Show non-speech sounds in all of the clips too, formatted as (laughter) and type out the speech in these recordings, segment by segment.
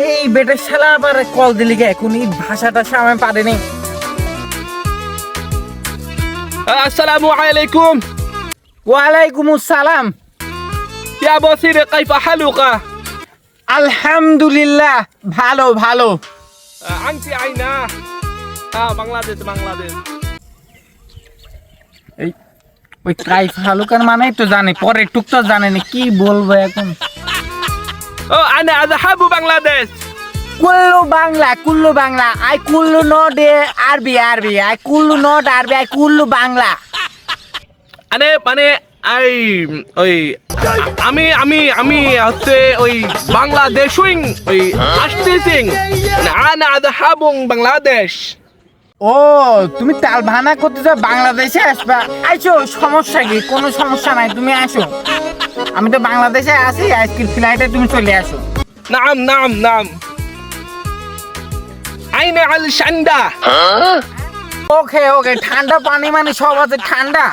এই বেটার শালা আবার কল দিলি গে এখন এই ভাষাটা আমি পারেনি আসসালামু আলাইকুম। ওয়ালাইকুম আসসালাম। ইয়া বসির কাইফা হালুকা? আলহামদুলিল্লাহ ভালো ভালো। আনছি আইনা হ্যাঁ বাংলাদেশ বাংলাদেশ। ওই কাইফ হালুকার মানে তো জানে পরে টুক তো জানেনি কি বলব এখন? ও আনে আজ হাবু বাংলাদেশ। কুল্লু বাংলা কুল্লু বাংলা আই কুল্লু নট আরবি আরবি আই কুল্লু নট আরবি আই কুল্লু বাংলা। আরে মানে আই ওই আমি আমি আমি হচ্ছে ওই বাংলাদেশ উইং ওই আসতে সিং মানে, আনে আজ হাবুং বাংলাদেশ। ও তুমি তাল ভানা করতে চাও বাংলাদেশে আসবা। আইছো সমস্যা কি? কোনো সমস্যা নাই তুমি আসো। আমি তো বাংলাদেশে আছি আজকের ফ্লাইটে তুমি চলে আসো। নাম নাম নাম। আইনে আল শান্ডা ওকে ওকে ঠান্ডা পানি মানে সব আছে ঠান্ডা।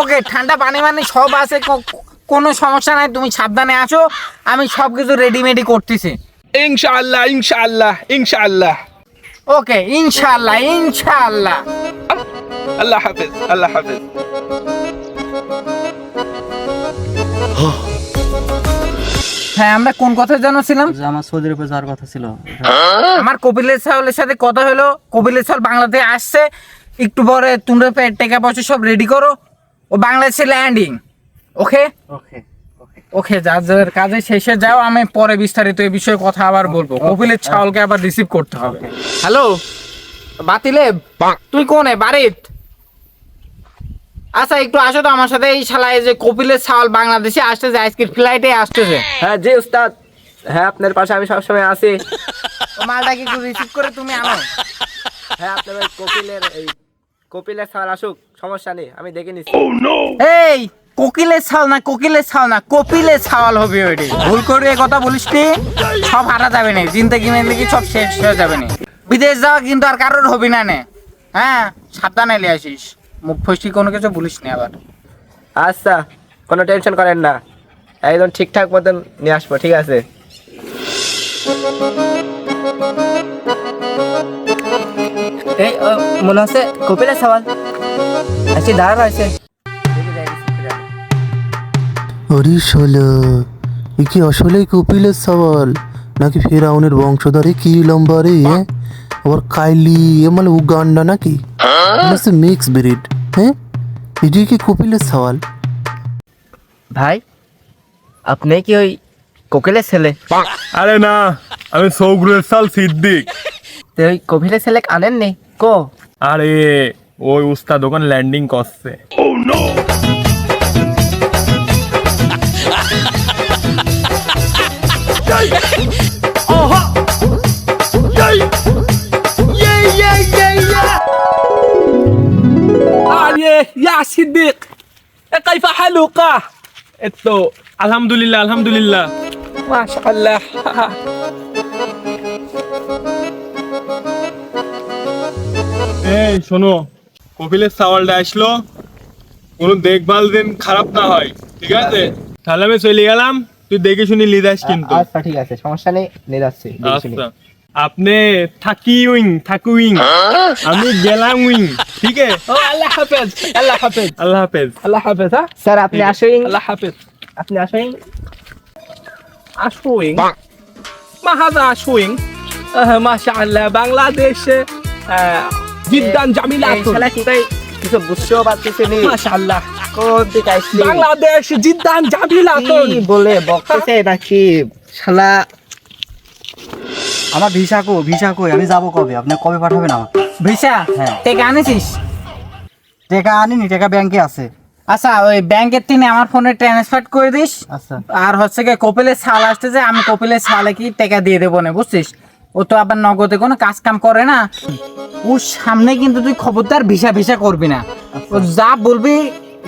ওকে ঠান্ডা পানি মানে সব আছে কোনো সমস্যা নাই তুমি সাবধানে আসো আমি সব কিছু রেডিমেডি করতেছি। ইনশাআল্লাহ ইনশাআল্লাহ ইনশাআল্লাহ। ওকে ইনশাল্লাহ ইনশাআল্লাহ। আল্লাহ হাফেজ আল্লাহ হাফেজ। হ্যাঁ আমরা কোন কথা জানাছিলাম যে আমার সৌদি আরবে যাওয়ার কথা ছিল। আমার কপিলের সাহলের সাথে কথা হলো কপিলের সাহল বাংলাদেশে আসছে একটু পরে তোমরা টাকা পয়সা সব রেডি করো। ও বাংলাদেশে ল্যান্ডিং ওকে ওকে ওকে ওকে যার যার কাজে শেষে যাও আমি পরে বিস্তারিত এই বিষয়ে কথা আবার বলব। কপিলের ছাওলকে আবার রিসিভ করতে হবে। হ্যালো বাতিলে তুই কোনে? বাড়িত আচ্ছা একটু আসো তো আমার সাথে। এই শালায় যে কপিলের ছাওল বাংলাদেশে আসতেছে আজকের ফ্লাইটে আসতেছে। হ্যাঁ জি উস্তাদ। হ্যাঁ আপনার পাশে আমি সবসময় আছি। ও মালটাকে একটু রিসিভ করে তুমি আনো। হ্যাঁ আপনার ওই কপিলের এই কপিলের স্যার আসুক সমস্যা নেই আমি দেখে নিচ্ছি। এই কোকিলের ছাল না কোকিলের ছাল না কপিলের ছাওয়াল হবে ওইটি। ভুল করে এ কথা বলিস নি সব হারা যাবে না জিন্দগি মেন্দগি সব শেষ হয়ে যাবে না। বিদেশ যাওয়া কিন্তু আর কারোর হবি না নে। হ্যাঁ সাবধানে নিয়ে আসিস। মুখ ফসি কোনো কিছু বলিস না আবার। আচ্ছা কোনো টেনশন করেন না। একদম ঠিকঠাক মতন নিয়ে আসব ঠিক আছে? এই ও, মনে হচ্ছে কপিলের সওয়াল। আচ্ছা দাঁড়ানো আছে আরে শালা এ কি আসলেই কপিলের সওয়াল? নাকি ফেরাউনের বংশধরে কি লম্বা রে হ্যাঁ? আবার কাইলি এ মানে উগান্ডা নাকি? মিক্স ব্রিড হ্যাঁ? এটি কি কপিলের সওয়াল? ভাই আপনি কি ওই কোকিলের ছেলে? আরে না আমি সৌগুলের সাল সিদ্দিক। তো ওই কপিলের ছেলে আনেন নেই কো? আরে ওই উস্তাদ ওখানে ল্যান্ডিং করছে। আরে (laughs) সিদ্দিক এ কাইফা হালুকা এতো আলহামদুলিল্লাহ আলহামদুলিল্লাহ মাশাআল্লাহ এই শোনো কপিলের সাওয়ালটা আসলো। কোনো দেখভাল দিন খারাপ না হয় ঠিক আছে? তাহলে আমি চলে গেলাম তুই দেখে শুনি লিদাস কিন্তু। আচ্ছা ঠিক আছে সমস্যা নেই আচ্ছা। আপনি থাকি উইং থাকু উইং হ্যাঁ? আমি গেলাম উইং ঠিক? আছে আল্লাহ হাফেজ আল্লাহ হাফেজ। আল্লাহ হাফেজ। আল্লাহ হাফেজ হ্যাঁ? স্যার আপনি আসুইং। আল্লাহ হাফেজ। আপনি আসুইং। আসুইং? মাহাজা আসুইং? মাশাআল্লাহ বাংলাদেশে বিদ্যান জামিলা শালা কি তাই কিছু বুঝতেও পারতেছি নি। মাশাআল্লাহ। কোন বাংলাদেশ জিদ্দান জামিলা তো বলে বকতেছে নাকি শালা আমার ভিসা কো ভিসা কই? আমি যাব কবে? আপনি কবে পাঠাবেন আমাকে? ভিসা? হ্যাঁ। টাকা আনিছিস? টাকা আনিনি টাকা ব্যাংকে আছে। আচ্ছা ওই ব্যাংকের তিনি আমার ফোনে ট্রান্সফার করে দিস। আচ্ছা। আর হচ্ছে কি কপিলের ছাল আসতেছে আমি কপিলের ছালে কি টাকা দিয়ে দেবো না বুঝছিস? ও তো আবার নগদে কোনো কাজ কাম করে না। ওর সামনে কিন্তু তুই খবরদার ভিসা ভিসা করবি না। ও যা বলবি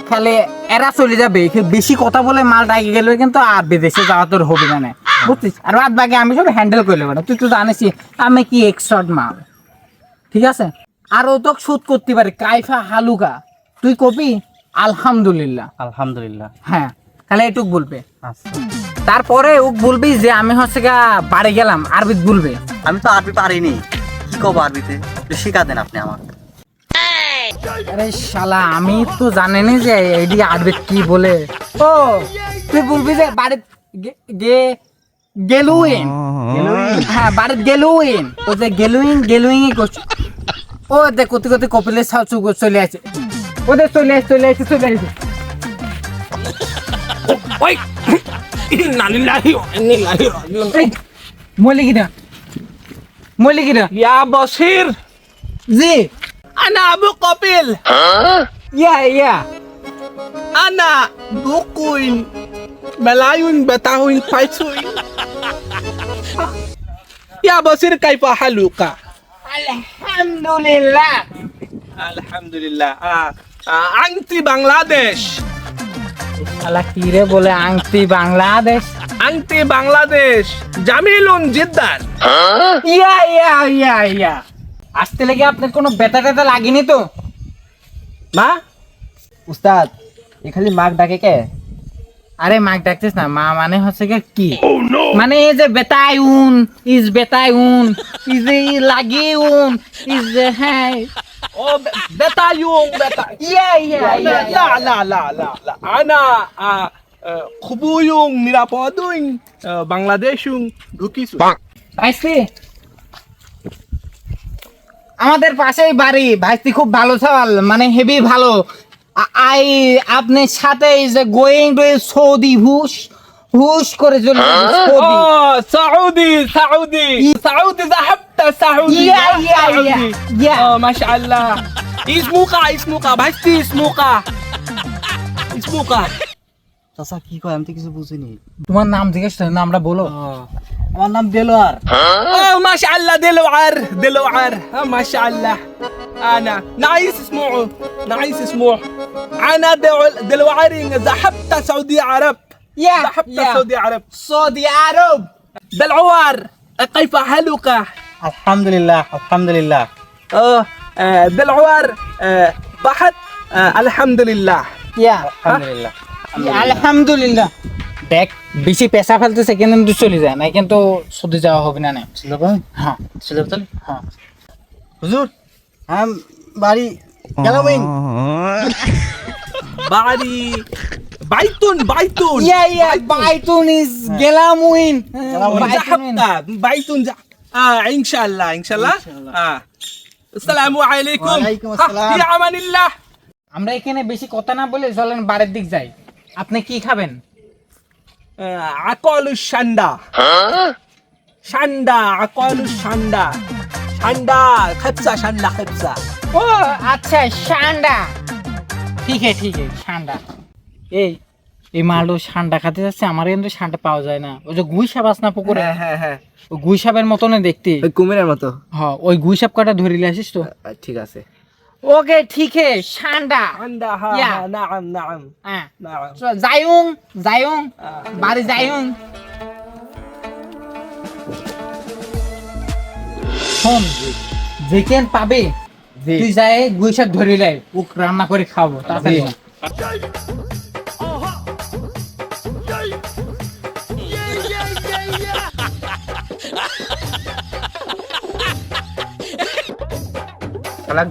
খালি এরা চলে যাবে। বেশি কথা বলে মাল ডাকি গেলে কিন্তু আর বিদেশে যাওয়া তোর হবে না। বুঝছিস? আর বাদ বাকি আমি সব হ্যান্ডেল করে নেব তুই তো জানিসই আমি কি এক্সপার্ট মাল। ঠিক আছে? আর ও তো শুট করতে পারে কাইফা হালুকা। তুই কপি? আলহামদুলিল্লাহ। আলহামদুলিল্লাহ। হ্যাঁ তাহলে এটুক বলবে। আচ্ছা। তারপরে ও বলবি যে আমি হচ্ছে গা বাড়ি গেলাম আরবিত বলবে। আমি তো আরবি পারিনি। কি কব আরবিতে? শিখা দেন আপনি আমাকে। আরে শালা আমি তো জানেনি যে এডি আরবিত কি বলে। ও তুই বলবি যে বাড়িত গে- গে গেলুইন (laughs) হ্যাঁ বাড়িত গেলুইন ও যে গেলুইন গেলুইন করছে। ও দেখ কত কত কপিলের সাউ চলে আছে ওদের চলে আসে চলে আসে চলে আসে। ওই ইয়া বসির। জি। আনা আবু কপিল। ইয়া ইয়া। আনা বুকুইন মেলায়ুন বেতাহুইন পাইছুইন। ইয়া বসির কাইফা হালুকা আলহামদুলিল্লাহ আলহামদুলিল্লাহ আংটি বাংলাদেশ শালা কি রে বলে আংটি বাংলাদেশ? আংটি বাংলাদেশ জামিলুন জিদ্দান ইয়া ইয়া ইয়া ইয়া। আসতে লেগে আপনার কোনো ব্যথা ট্যাথা লাগেনি তো? মা? উস্তাদ এ খালি মাক ডাকে কে? আরে মাক ডাকছিস না মা মানে হচ্ছে কি? Oh, মানে এই যে বেতাই উন ইজ বেতাই উন ইজ লাগি উন ইজ হ্যাঁ। ও বেতাই উন লা লা লা লা আনা খুবুয়ুং নিরাপদুং বাংলাদেশুং ঢুকিছু আমাদের পাশেই বাড়ি। ভাইস্তি খুব ভালো চাল মানে হেভি ভালো। আই আপনার সাথে ইজ গোয়িং টু সৌদি হুশ হুশ করে চলে যাবে সৌদি اه سعودي سعودي سعودي ذهبت سعودي يا يا يا يا اه ما شاء الله اسمك اسمك بحثي اسمك اسمك চাচা কি কয় আমি তো কিছু বুঝিনি তোমার নাম জিজ্ঞেস করে নামটা বলো আমার নাম দেলোয়ার اه ما شاء الله دلوعر دلوعر آه ما شاء الله انا نايس اسمعوا نايس اسمعوا انا دل- دلوعر ذهبت سعودي عرب ইয়া ذهبت ইয়া سعودي عرب সৌদি আরব دلعوار كيف حالك؟ আলহামদুলিল্লাহ আলহামদুলিল্লাহ اه آه، دلعوار آه، بحث آه، الحمد لله ইয়া আলহামদুলিল্লাহ আলহামদুলিল্লাহ দেখ বেশি পেশা ফেলতেছে কিন্তু চলে যায় না কিন্তু সৌদি যাওয়া হবে না না ছিল ভাই হ্যাঁ ছিল তাহলে হ্যাঁ হুজুর হ্যাঁ বাড়ি Dalawin. Bari. Baitun, baitun. Yeah, yeah. Baitun is gelamuin. Baitun. Baitun. Ah, inshallah, inshallah. Ah. আসসালামু আলাইকুম ফি আমানিল্লাহ আমরা এখানে বেশি কথা না বলে চলেন বাড়ির দিক যাই আপনি কি খাবেন আকল সান্ডা সান্ডা আকল সান্ডা সান্ডা খেপসা সান্ডা খেপসা ও আচ্ছা সান্ডা। ঠিক আছে ঠিক আছে সান্ডা। এই এই মালও সান্ডা খাতে যাচ্ছে আমার কিন্তু সান্ডা পাওয়া যায় না। ওই যে গুই সাপ আছে না পুকুরে? হ্যাঁ হ্যাঁ, হ্যাঁ। ওই গুই সাপের মতন দেখতে। ওই কুমিরের মতো? হ্যাঁ ওই গুই সাপ কটা ধরিলে আসিস তো? ঠিক আছে। ওকে ঠিক আছে সান্ডা সান্ডা হ্যাঁ নাম নাম। হ্যাঁ। যাইউং যাইউং বাড়ি যাইউং হোম কেন পাবে তুই যাই গুই সাপ ধরে লাই ওক রান্না করে খাব তাড়াতাড়ি।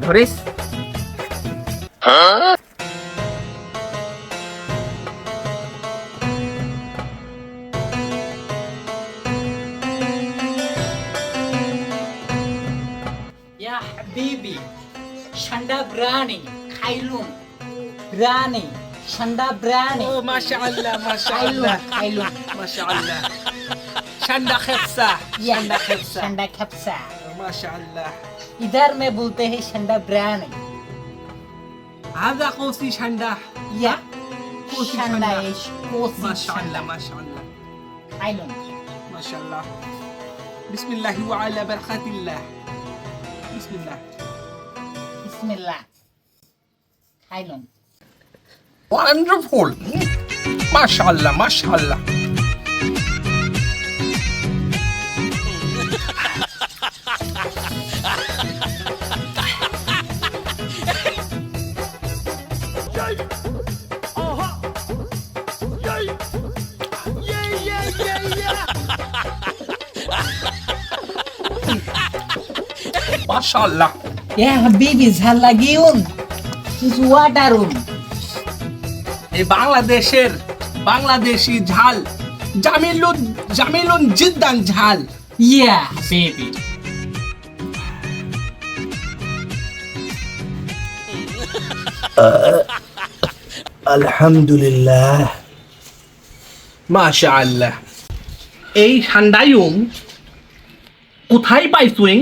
ধরিস? شاء خايلون الله خايلون ما شاء الله شندا خبزة يا شندا خبزة شندا كبسة ما شاء الله इधर में बोलते हैं शंदा براني هذا قوسي شندا يا كوسي شندا شندا. ايش كوسي ما شاء الله شندا. ما شاء الله خايلون ما شاء الله بسم الله وعلى بركة الله بسم الله بسم الله খাইলাম ওয়ান্ডারফুল Mashallah, মাশাআল্লাহ ما شاء الله يا حبيبي زهلقيون এই বাংলাদেশের বাংলাদেশি ঝাল জামিলুন জামিলুন জিদ্দান ঝাল। ইয়া। বেবি আলহামদুলিল্লাহ। মাশা আল্লাহ এই ঠান্ডায়ুম কোথায় পাইছুইং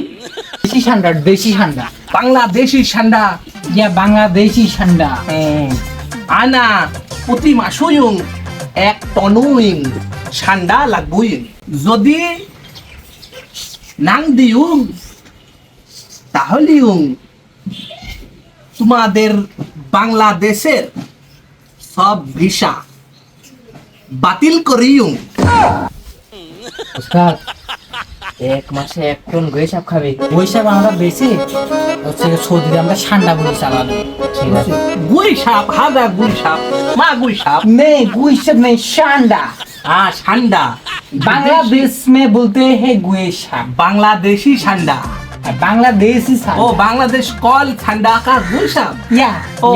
দেশি ঠান্ডা দেশি ঠান্ডা। বাংলাদেশি ঠান্ডা ইয়া বাংলাদেশি ঠান্ডা আনা প্রতি মাসুইং এক টনুইং ঠান্ডা লাগবুইং। যদি নাং দিউং তাহলেও তোমাদের বাংলাদেশের সব ভিসা বাতিল করিউং উস্তাদ এক মাসে এক টন গয়ে সাপ খাবে। ওই সাপ আমরা বেশি। হচ্ছে সৌদিতে আমরা ঠান্ডা বলি চালানো গুই সাপ গুই সাপ মা গুই সাপ নেই গুই সাপ নেই সান্ডা। আর বাংলাদেশ মে বলতে হে গুয়ে সাপ বাংলাদেশি সান্ডা। বাংলাদেশি সাপ ও বাংলাদেশ কল ঠান্ডা কা গুই সাপ ইয়া ও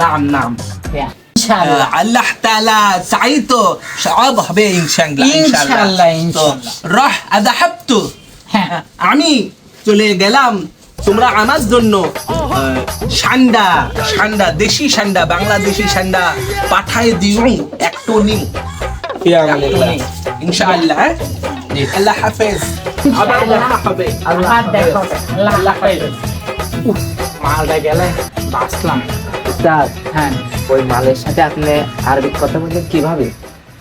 নাম নাম। ইয়া ইনশাআল্লাহ। আল্লাহ তাআলা চাইতো সব হবে ইনশাআল্লাহ ইনশাআল্লাহ। ইনশাআল্লাহ রহ আদাহাবতু। হ্যাঁ। আমি চলে গেলাম তোমরা আমার জন্য সান্ডা সান্ডা দেশি সান্ডা বাংলাদেশি সান্ডা পাঠায় দিও একটু টনি ইনশাআল্লাহ হ্যাঁ? আল্লাহ হাফেজ। আবার দেখা আল্লাহ দেখা আল্লাহ হাফেজ। মালটা গেলে বাঁচলাম। হ্যাঁ। ওই মালের সাথে আপনি আরবি কথা বললেন কীভাবে?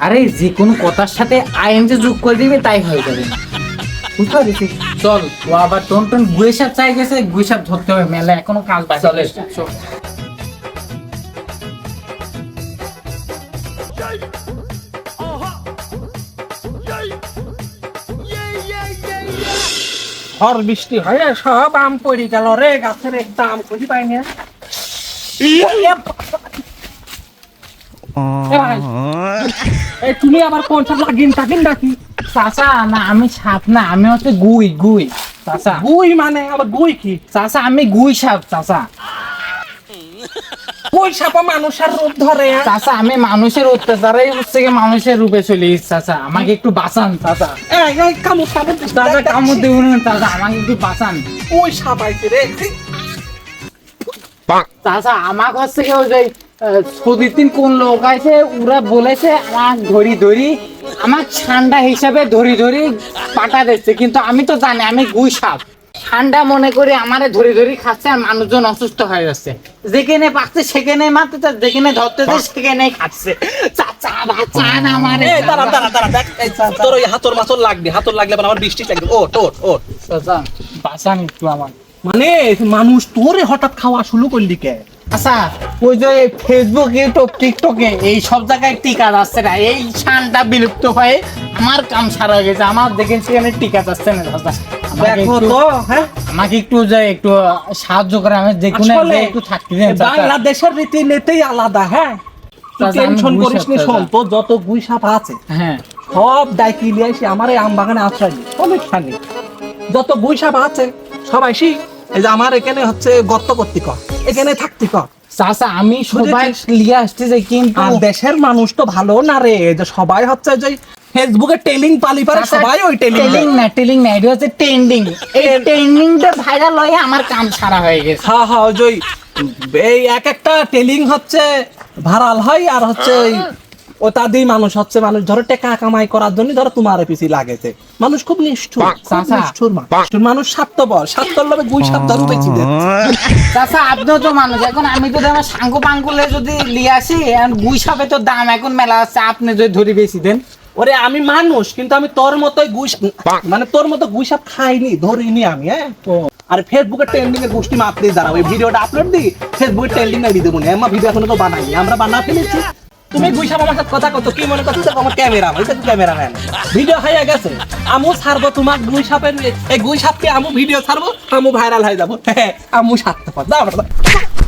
আরে যে কোনো কথার সাথে আইএনজি যোগ করে দিবে তাই হয়ে যাবে। বুঝতে পারছিস? চল ও আবার টন টন গুয়েসাপ চাই গেছে গুয়েসাপ ধরতে হবে মেলা এখনও কাজ বাকি চলে। চল। ঝড় বৃষ্টি হয়ে সব আম পড়ে গেল রে গাছের একটা আম খুঁজি পাই না এই তুমি আবার কোন লাগিন ডাকি চাচা না আমি সাপ না আমি হচ্ছে গুই গুই চাচা। গুই মানে আবার গুই কি? চাচা আমি গুই সাপ চাচা। গুই সাপা মানুষের রূপ ধরে। চাচা আমি মানুষের অত্যাচারে হচ্ছে গিয়ে মানুষের রূপে চলে চাচা। আমাকে একটু বাঁচান চাচা। কামড় কামড় চাচা কামড় দেবো না চাচা। আমাকে একটু বাঁচান। ওই সাপ আইছে রে চাচা আমাকে হচ্ছে কি ওই কোন লোক আছে ওরা বলেছে আমার ধরি ধরি আমার ঠান্ডা হিসাবে ধরি ধরি পাঠা দিচ্ছে। কিন্তু আমি তো জানি আমি গুই সাপ। ঠান্ডা মনে করে আমারে ধরি ধরি খাচ্ছে আর মানুষজন অসুস্থ হয়ে যাচ্ছে। যেখানে পাচ্ছে সেখানে মারতে যেখানে ধরতেছে সেখানে খাচ্ছে। চাচা দাঁড়া দাঁড়া দাঁড়া দেখ। তোর ওই হাতর মাছর লাগবে হাতর লাগলে আমার বৃষ্টি লাগবে। ওট ওট ওট চাচা বাঁচান একটু আমার মানে মানুষ তোরে হঠাৎ খাওয়া শুরু করলি কে? আচ্ছা ওই যে ফেসবুক ইউটিউব টিকটকে এই সব জায়গায় টিকা যাচ্ছে না। এই শানটা বিলুপ্ত হয়ে আমার কাম সারা গেছে। আমার দেখেন সেখানে টিকা যাচ্ছে না দাদা। আমাকে একটু- হ্যাঁ? যে একটু সাহায্য করে আমি যে কোনো একটু থাকতে বাংলাদেশের রীতি আলাদা হ্যাঁ? টেনশন করিস নি। যত গুই আছে হ্যাঁ। সব ডাইকি নিয়ে এসে আমার এই আম বাগানে আশ্রয় সমস্যা নেই। যত গুই আছে সবাই সি এই যে আমার এখানে হচ্ছে গর্ত করতে কর। এখানে থাকতে কর। চাচা আমি সবাই লিয়ে আসতেছে কিন্তু দেশের মানুষ তো ভালো না রে। যে সবাই হচ্ছে যে ফেসবুকে টেলিং পালি পারে সবাই ওই টেলিং টেলিং না টেলিং না এটা হচ্ছে ট্রেন্ডিং। এই ট্রেন্ডিংটা ভাইরাল হয়ে আমার কাম সারা হয়ে গেছে। হ্যাঁ হ্যাঁ ওই ওই- এই এক একটা টেলিং হচ্ছে ভাইরাল হয় আর হচ্ছে ওটা দিয়ে মানুষ হচ্ছে মানুষ। ধরো টাকা কামাই করার জন্য ধরো তোমার পিছিয়ে লাগেছে মানুষ খুব নিষ্ঠুর। নিষ্ঠুর মানুষ স্বার্থপর। স্বার্থর লোভে গুই বেঁচে দেয় চাচা আপনিও তো মানুষ। এখন আমি তো আমার সাঙ্গু পাঙ্গুলে যদি লিয়ে আসি গুই সাপে তো দাম এখন মেলা আছে। আপনি যদি ধরি বেশি দেন। ওরে আমি মানুষ কিন্তু আমি তোর মতোই গুই মানে তোর মতো গুই সাপ খাইনি ধরিনি আমি হ্যাঁ? আর ফেসবুকে ট্রেন্ডিং এর গোষ্ঠী মাপতে দাঁড়াও এই ভিডিওটা আপলোড দিই ফেসবুকে ট্রেন্ডিং এ দিয়ে দেবো না ভিডিও এখনও তো বানাইনি। আমরা বানা ফেলেছি। তুমি গুই আমার সাথে কথা কত, কি মনে করছ আমার ক্যামেরা এটা ক্যামেরাম্যান ভিডিও হয়ে গেছে আমু ছাড়বো তোমার গুই সাপের এই গুই সাপকে আমু ভিডিও ছাড়বো আমু ভাইরাল হয়ে যাব। হ্যাঁ আমু সারতে পার দাও দাও